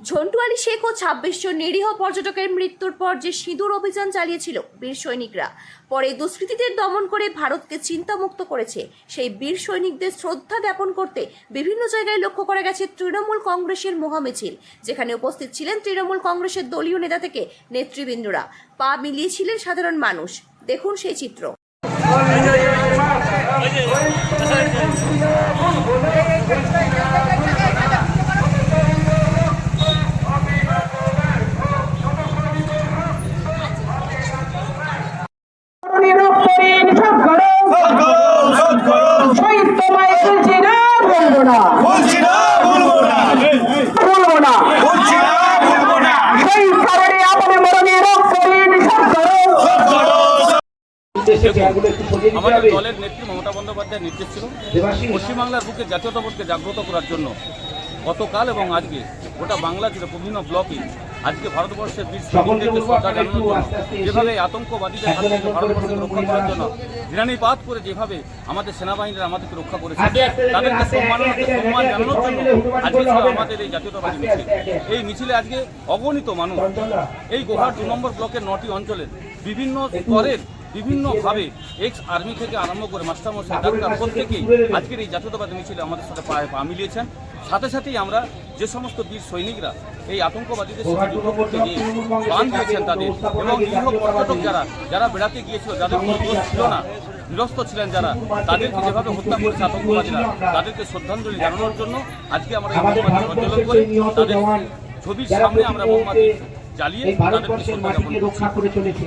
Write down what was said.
ঝন্টু আলী শেখ ও ছাব্বিশ জন নিরীহ পর্যটকের মৃত্যুর পর যে সিঁদুর অভিযান চালিয়েছিল বীর সৈনিকরা, পরে দুষ্কৃতীদের দমন করে ভারতকে চিন্তামুক্ত করেছে সেই বীর সৈনিকদের শ্রদ্ধা জ্ঞাপন করতে বিভিন্ন জায়গায় লক্ষ্য করা গেছে তৃণমূল কংগ্রেসের মহামিছিল, যেখানে উপস্থিত ছিলেন তৃণমূল কংগ্রেসের দলীয় নেতা থেকে নেতৃবৃন্দরা। পা মিলিয়েছিলেন সাধারণ মানুষ। দেখুন সেই চিত্র। আমাদের দলের নেত্রী মমতা বন্দ্যোপাধ্যায়ের নির্দেশ ছিল পশ্চিমবাংলার বুকে জাতীয়তাবোধকে জাগ্রত করার জন্য। গতকাল এবং আজকে গোটা বাংলা জুড়ে বিভিন্ন ব্লকে আজকে ভারতবর্ষের বীর সৈনিকদেরকে শ্রদ্ধা জানানোর জন্য যেভাবে আতঙ্কবাদীদের হাত থেকে ভারতবর্ষকে রক্ষা করার জন্য ঘৃণানিপাত করে যেভাবে আমাদের সেনাবাহিনীরা আমাদেরকে রক্ষা করেছে তাদেরকে সম্মাননা সম্মান জানানোর জন্য আজকে ছিল আমাদের এই জাতীয়তাবাদী মিছিল। এই মিছিলে আজকে অগণিত মানুষ এই গোহার দু নম্বর ব্লকের নটি অঞ্চলের বিভিন্ন স্তরের বিভিন্নভাবে এক্স আর্মি থেকে আরম্ভ করে মাস্টারমশাই ডাক্তার প্রত্যেকেই আজকের এই জাতীয়তাবাদী মিছিলে আমাদের সাথে পায়ে পা মিলিয়েছেন সাথে সাথেই আমরা যে সমস্ত বীর সৈনিকরা এই আতঙ্কবাদীদের সাথে যুদ্ধ করতে গিয়ে প্রাণ দিয়েছেন তাদের এবং নিরীহ পর্যটক যারা যারা বেড়াতে গিয়েছিল যাদের কোনো দোষ ছিল না নিরস্ত ছিলেন যারা তাদেরকে যেভাবে হত্যা করেছে আতঙ্কবাদীরা তাদেরকে শ্রদ্ধাঞ্জলি জানানোর জন্য আজকে আমরা এই প্রজ্বলন করে তাদের ছবির সামনে আমরা মোমবাতি জ্বালিয়ে তাদেরকে শ্রদ্ধা জ্ঞাপন করছি।